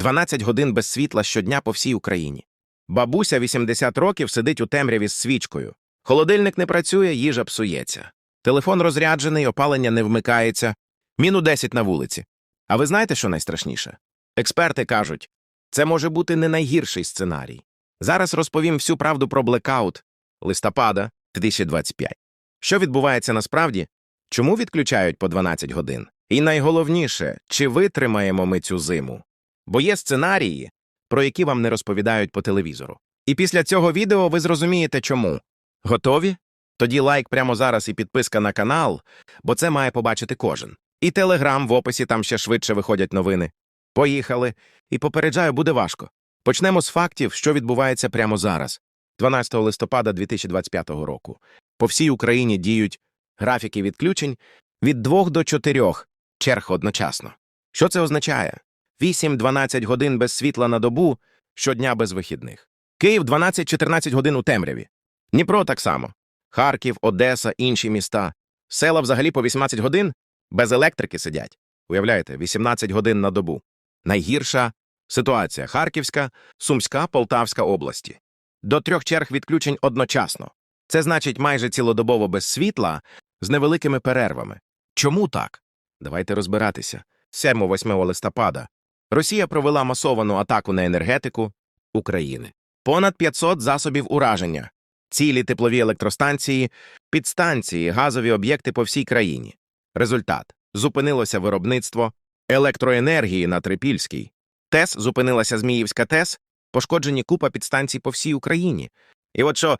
12 годин без світла щодня по всій Україні. Бабуся 80 років сидить у темряві з свічкою. Холодильник не працює, їжа псується. Телефон розряджений, опалення не вмикається. Міну 10 на вулиці. А ви знаєте, що найстрашніше? Експерти кажуть, це може бути не найгірший сценарій. Зараз розповім всю правду про блекаут листопада 2025. Що відбувається насправді? Чому відключають по 12 годин? І найголовніше, чи витримаємо ми цю зиму? Бо є сценарії, про які вам не розповідають по телевізору. І після цього відео ви зрозумієте чому. Готові? Тоді лайк прямо зараз і підписка на канал, бо це має побачити кожен. І телеграм в описі там ще швидше виходять новини. Поїхали. І попереджаю, буде важко. Почнемо з фактів, що відбувається прямо зараз, 12 листопада 2025 року. По всій Україні діють графіки відключень від 2 до 4 черг одночасно. Що це означає? 8-12 годин без світла на добу, щодня без вихідних. Київ 12-14 годин у темряві. Дніпро так само. Харків, Одеса, інші міста. Села взагалі по 18 годин без електрики сидять. Уявляєте, 18 годин на добу. Найгірша ситуація Харківська, Сумська, Полтавська області. До трьох черг відключень одночасно. Це значить майже цілодобово без світла з невеликими перервами. Чому так? Давайте розбиратися. 7-8 листопада Росія провела масовану атаку на енергетику України. Понад 500 засобів ураження, цілі теплові електростанції, підстанції, газові об'єкти по всій країні. Результат зупинилося виробництво електроенергії на Трипільській. ТЕС зупинилася Зміївська ТЕС, пошкоджені купа підстанцій по всій Україні. І от що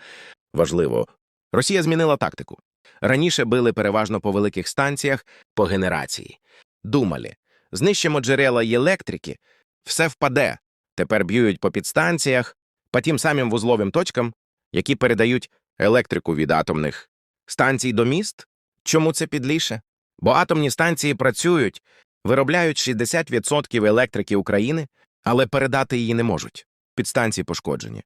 важливо, Росія змінила тактику. Раніше били переважно по великих станціях по генерації. Думали, знищимо джерела й електрики, все впаде. Тепер б'ють по підстанціях, по тим самим вузловим точкам, які передають електрику від атомних станцій до міст. Чому це підліше? Бо атомні станції працюють, виробляють 60% електрики України, але передати її не можуть. Підстанції пошкоджені.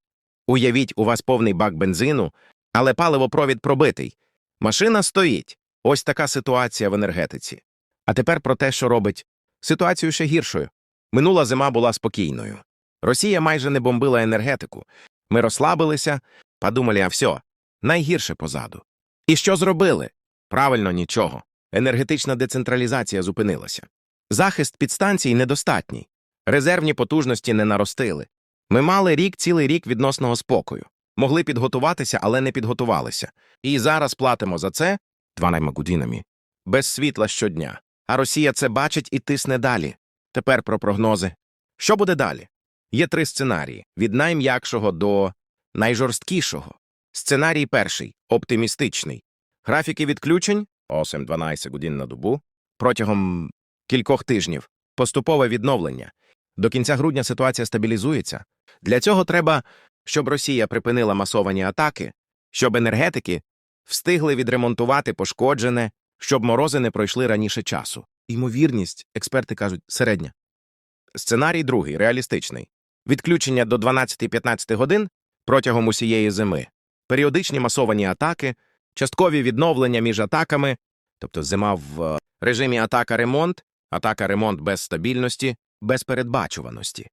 Уявіть, у вас повний бак бензину, але паливопровід пробитий. Машина стоїть. Ось така ситуація в енергетиці. А тепер про те, що робить ситуацію ще гіршою. Минула зима була спокійною. Росія майже не бомбила енергетику. Ми розслабилися, подумали, а все, найгірше позаду. І що зробили? Правильно, нічого. Енергетична децентралізація зупинилася. Захист підстанцій недостатній. Резервні потужності не наростили. Ми мали рік цілий рік відносного спокою. Могли підготуватися, але не підготувалися. І зараз платимо за це дванайма годинами. Без світла щодня. А Росія це бачить і тисне далі. Тепер про прогнози. Що буде далі? Є три сценарії: від найм'якшого до найжорсткішого. Сценарій перший оптимістичний. Графіки відключень 8-12 годин на добу протягом кількох тижнів. Поступове відновлення. До кінця грудня ситуація стабілізується. Для цього треба, щоб Росія припинила масовані атаки, щоб енергетики встигли відремонтувати пошкоджене, щоб морози не пройшли раніше часу. Ймовірність, експерти кажуть, середня. Сценарій другий, реалістичний. Відключення до 12-15 годин протягом усієї зими. Періодичні масовані атаки, часткові відновлення між атаками, тобто зима в е, режимі атака-ремонт, атака-ремонт без стабільності, без передбачуваності.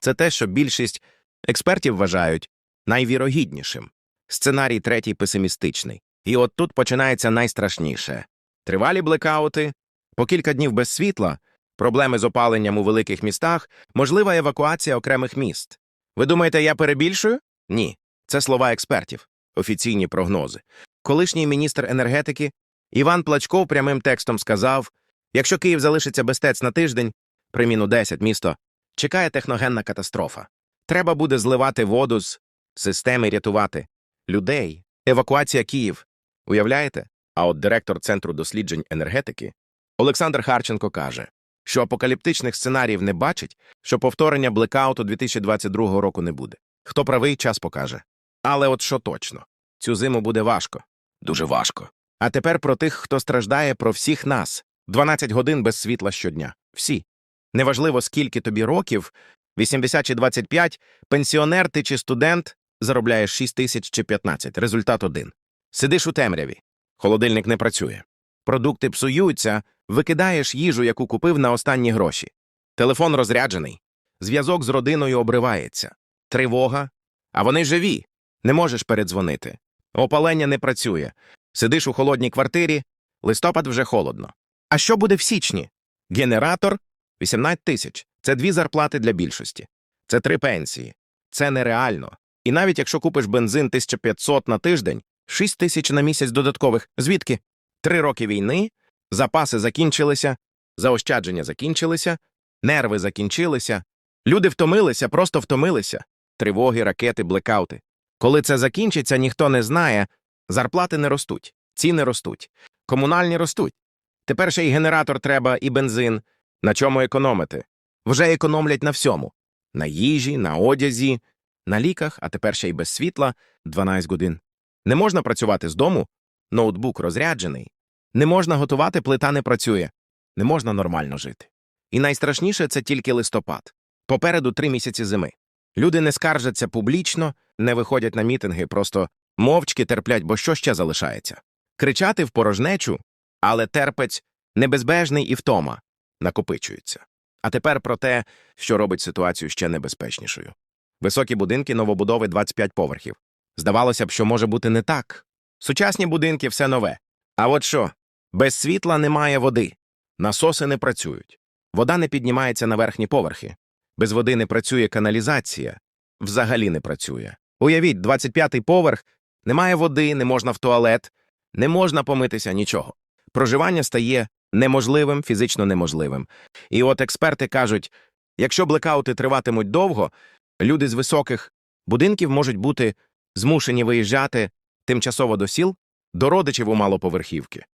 Це те, що більшість експертів вважають найвірогіднішим. Сценарій третій песимістичний. І от тут починається найстрашніше. Тривалі блекаути, по кілька днів без світла, проблеми з опаленням у великих містах, можлива евакуація окремих міст. Ви думаєте, я перебільшую? Ні. Це слова експертів, офіційні прогнози. Колишній міністр енергетики Іван Плачков прямим текстом сказав: якщо Київ залишиться без ТЕЦ на тиждень, при міну 10 місто, чекає техногенна катастрофа. Треба буде зливати воду з системи рятувати людей. Евакуація Київ. Уявляєте? А от директор Центру досліджень енергетики Олександр Харченко каже, що апокаліптичних сценаріїв не бачить, що повторення блекауту 2022 року не буде. Хто правий, час покаже. Але от що точно, цю зиму буде важко. Дуже важко. А тепер про тих, хто страждає, про всіх нас. 12 годин без світла щодня. Всі. Неважливо, скільки тобі років, 80 чи 25, пенсіонер ти чи студент, заробляєш 6 тисяч чи 15. Результат один. Сидиш у темряві. Холодильник не працює. Продукти псуються, викидаєш їжу, яку купив на останні гроші. Телефон розряджений. Зв'язок з родиною обривається. Тривога. А вони живі. Не можеш передзвонити. Опалення не працює. Сидиш у холодній квартирі, листопад вже холодно. А що буде в січні? Генератор 18 тисяч. Це дві зарплати для більшості. Це три пенсії. Це нереально. І навіть якщо купиш бензин 1500 на тиждень, 6 тисяч на місяць додаткових. Звідки? Три роки війни, запаси закінчилися, заощадження закінчилися, нерви закінчилися. Люди втомилися, просто втомилися. Тривоги, ракети, блекаути. Коли це закінчиться, ніхто не знає. Зарплати не ростуть, ціни ростуть, комунальні ростуть. Тепер ще й генератор треба, і бензин. На чому економити? Вже економлять на всьому: на їжі, на одязі, на ліках, а тепер ще й без світла 12 годин. Не можна працювати з дому, ноутбук розряджений. Не можна готувати, плита не працює. Не можна нормально жити. І найстрашніше це тільки листопад. Попереду три місяці зими. Люди не скаржаться публічно, не виходять на мітинги, просто мовчки терплять, бо що ще залишається? Кричати в порожнечу, але терпець небезбежний і втома накопичується. А тепер про те, що робить ситуацію ще небезпечнішою. Високі будинки новобудови 25 поверхів. Здавалося б, що може бути не так. Сучасні будинки все нове. А от що? Без світла немає води. Насоси не працюють. Вода не піднімається на верхні поверхи. Без води не працює каналізація. Взагалі не працює. Уявіть, 25-й поверх, немає води, не можна в туалет, не можна помитися нічого. Проживання стає неможливим, фізично неможливим. І от експерти кажуть, якщо блекаути триватимуть довго, люди з високих будинків можуть бути змушені виїжджати тимчасово до сіл, до родичів у малоповерхівки.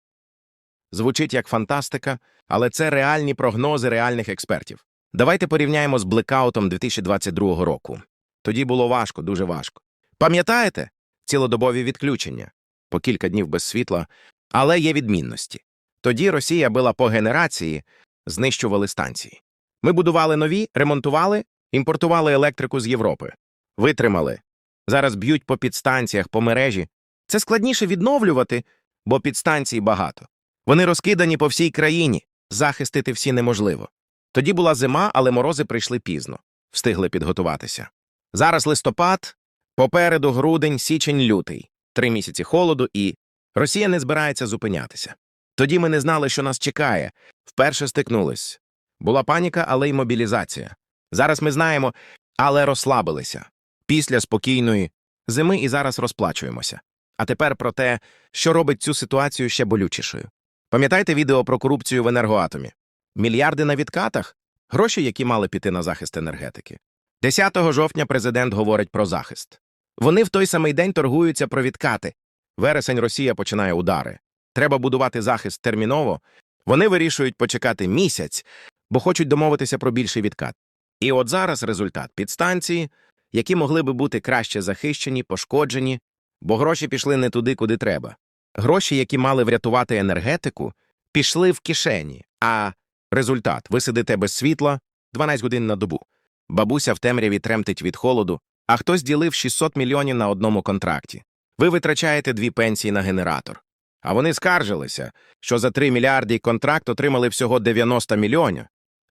Звучить як фантастика, але це реальні прогнози реальних експертів. Давайте порівняємо з блекаутом 2022 року. Тоді було важко, дуже важко. Пам'ятаєте? Цілодобові відключення по кілька днів без світла, але є відмінності. Тоді Росія била по генерації, знищували станції. Ми будували нові, ремонтували, імпортували електрику з Європи. Витримали. Зараз б'ють по підстанціях, по мережі. Це складніше відновлювати, бо підстанцій багато. Вони розкидані по всій країні, захистити всі неможливо. Тоді була зима, але морози прийшли пізно, встигли підготуватися. Зараз листопад, попереду грудень, січень, лютий, три місяці холоду, і Росія не збирається зупинятися. Тоді ми не знали, що нас чекає. Вперше стикнулись. Була паніка, але й мобілізація. Зараз ми знаємо, але розслабилися. Після спокійної зими і зараз розплачуємося. А тепер про те, що робить цю ситуацію ще болючішою. Пам'ятаєте відео про корупцію в енергоатомі? Мільярди на відкатах? Гроші, які мали піти на захист енергетики. 10 жовтня президент говорить про захист. Вони в той самий день торгуються про відкати. Вересень Росія починає удари. Треба будувати захист терміново. Вони вирішують почекати місяць, бо хочуть домовитися про більший відкат. І от зараз результат підстанції, які могли би бути краще захищені, пошкоджені, бо гроші пішли не туди, куди треба. Гроші, які мали врятувати енергетику, пішли в кишені. А результат ви сидите без світла 12 годин на добу. Бабуся в темряві тремтить від холоду, а хтось ділив 600 мільйонів на одному контракті. Ви витрачаєте дві пенсії на генератор. А вони скаржилися, що за 3 мільярди контракт отримали всього 90 мільйонів.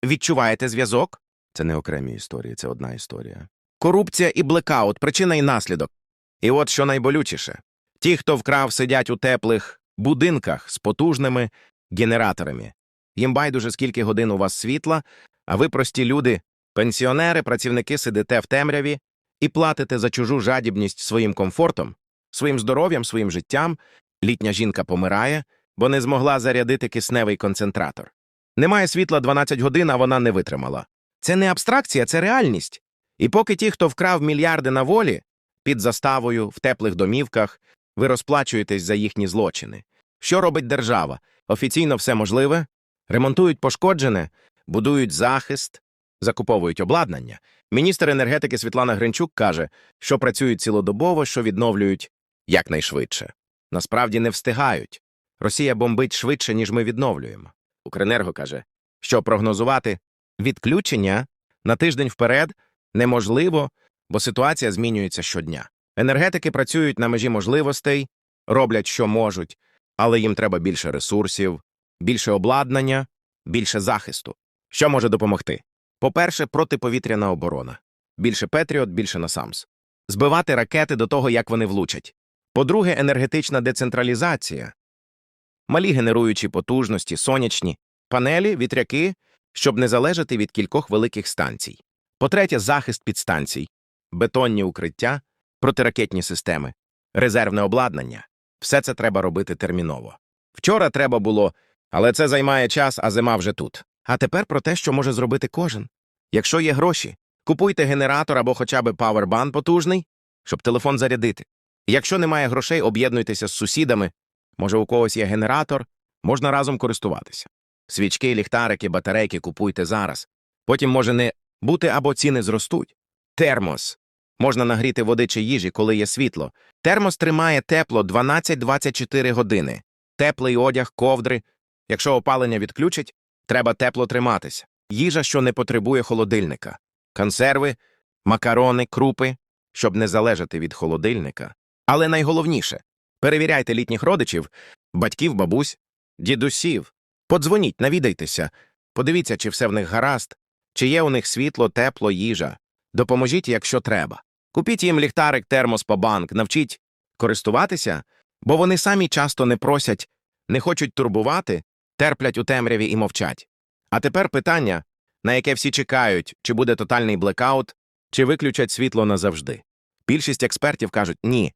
Відчуваєте зв'язок? Це не окремі історії, це одна історія. Корупція і блекаут причина і наслідок. І от що найболючіше ті, хто вкрав, сидять у теплих будинках з потужними генераторами. Їм байдуже, скільки годин у вас світла, а ви, прості люди, пенсіонери, працівники сидите в темряві і платите за чужу жадібність своїм комфортом, своїм здоров'ям, своїм життям. Літня жінка помирає, бо не змогла зарядити кисневий концентратор. Немає світла 12 годин, а вона не витримала. Це не абстракція, це реальність. І поки ті, хто вкрав мільярди на волі, під заставою, в теплих домівках, ви розплачуєтесь за їхні злочини. Що робить держава? Офіційно все можливе, ремонтують пошкоджене, будують захист, закуповують обладнання. Міністр енергетики Світлана Гринчук каже, що працюють цілодобово, що відновлюють якнайшвидше. Насправді не встигають. Росія бомбить швидше, ніж ми відновлюємо. Укренерго каже, що прогнозувати відключення на тиждень вперед неможливо, бо ситуація змінюється щодня. Енергетики працюють на межі можливостей, роблять, що можуть, але їм треба більше ресурсів, більше обладнання, більше захисту. Що може допомогти? По-перше, протиповітряна оборона. Більше Петріот, більше Насамс. Збивати ракети до того, як вони влучать. По-друге, енергетична децентралізація. Малі генеруючі потужності, сонячні, панелі, вітряки, щоб не залежати від кількох великих станцій. По-третє, захист підстанцій, бетонні укриття, протиракетні системи, резервне обладнання. Все це треба робити терміново. Вчора треба було, але це займає час, а зима вже тут. А тепер про те, що може зробити кожен. Якщо є гроші, купуйте генератор або хоча б павербан потужний, щоб телефон зарядити. Якщо немає грошей, об'єднуйтеся з сусідами. Може, у когось є генератор, можна разом користуватися. Свічки, ліхтарики, батарейки купуйте зараз. Потім може не бути або ціни зростуть. Термос. Можна нагріти води чи їжі, коли є світло. Термос тримає тепло 12-24 години. Теплий одяг, ковдри. Якщо опалення відключить, треба тепло триматися. Їжа, що не потребує холодильника. Консерви, макарони, крупи, щоб не залежати від холодильника. Але найголовніше перевіряйте літніх родичів, батьків, бабусь, дідусів. Подзвоніть, навідайтеся, подивіться, чи все в них гаразд, чи є у них світло, тепло, їжа. Допоможіть, якщо треба. Купіть їм ліхтарик, термос, банк, навчіть користуватися, бо вони самі часто не просять, не хочуть турбувати, терплять у темряві і мовчать. А тепер питання, на яке всі чекають, чи буде тотальний блекаут, чи виключать світло назавжди. Більшість експертів кажуть ні.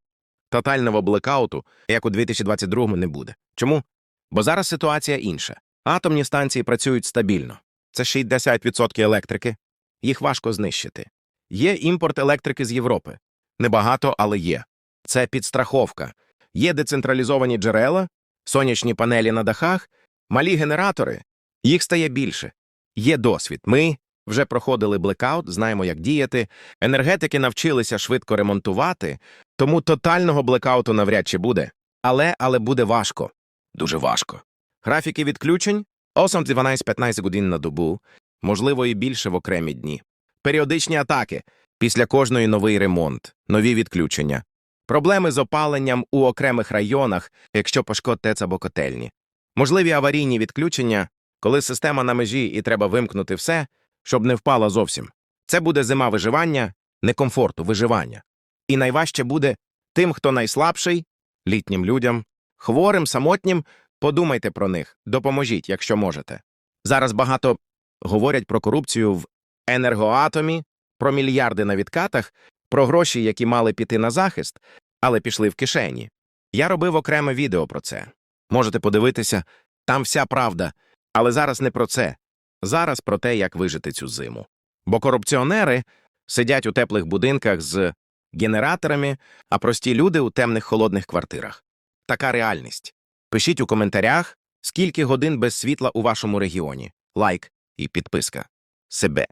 Тотального блекауту, як у 2022-му, не буде. Чому? Бо зараз ситуація інша. Атомні станції працюють стабільно. Це 60% електрики. Їх важко знищити. Є імпорт електрики з Європи. Небагато, але є. Це підстраховка. Є децентралізовані джерела, сонячні панелі на дахах, малі генератори. Їх стає більше. Є досвід. Ми вже проходили блекаут, знаємо, як діяти. Енергетики навчилися швидко ремонтувати, тому тотального блекауту навряд чи буде. Але, але буде важко. Дуже важко. Графіки відключень 8-12-15 годин на добу, можливо, і більше в окремі дні. Періодичні атаки. Після кожної новий ремонт, нові відключення. Проблеми з опаленням у окремих районах, якщо пошкод ТЕЦ або котельні. Можливі аварійні відключення, коли система на межі і треба вимкнути все, щоб не впала зовсім. Це буде зима виживання, не комфорту, виживання. І найважче буде тим, хто найслабший, літнім людям, хворим, самотнім, подумайте про них, допоможіть, якщо можете. Зараз багато говорять про корупцію в енергоатомі, про мільярди на відкатах, про гроші, які мали піти на захист, але пішли в кишені. Я робив окреме відео про це. Можете подивитися, там вся правда, але зараз не про це. Зараз про те, як вижити цю зиму. Бо корупціонери сидять у теплих будинках з генераторами, а прості люди у темних холодних квартирах. Така реальність. Пишіть у коментарях, скільки годин без світла у вашому регіоні, лайк і підписка. Себе.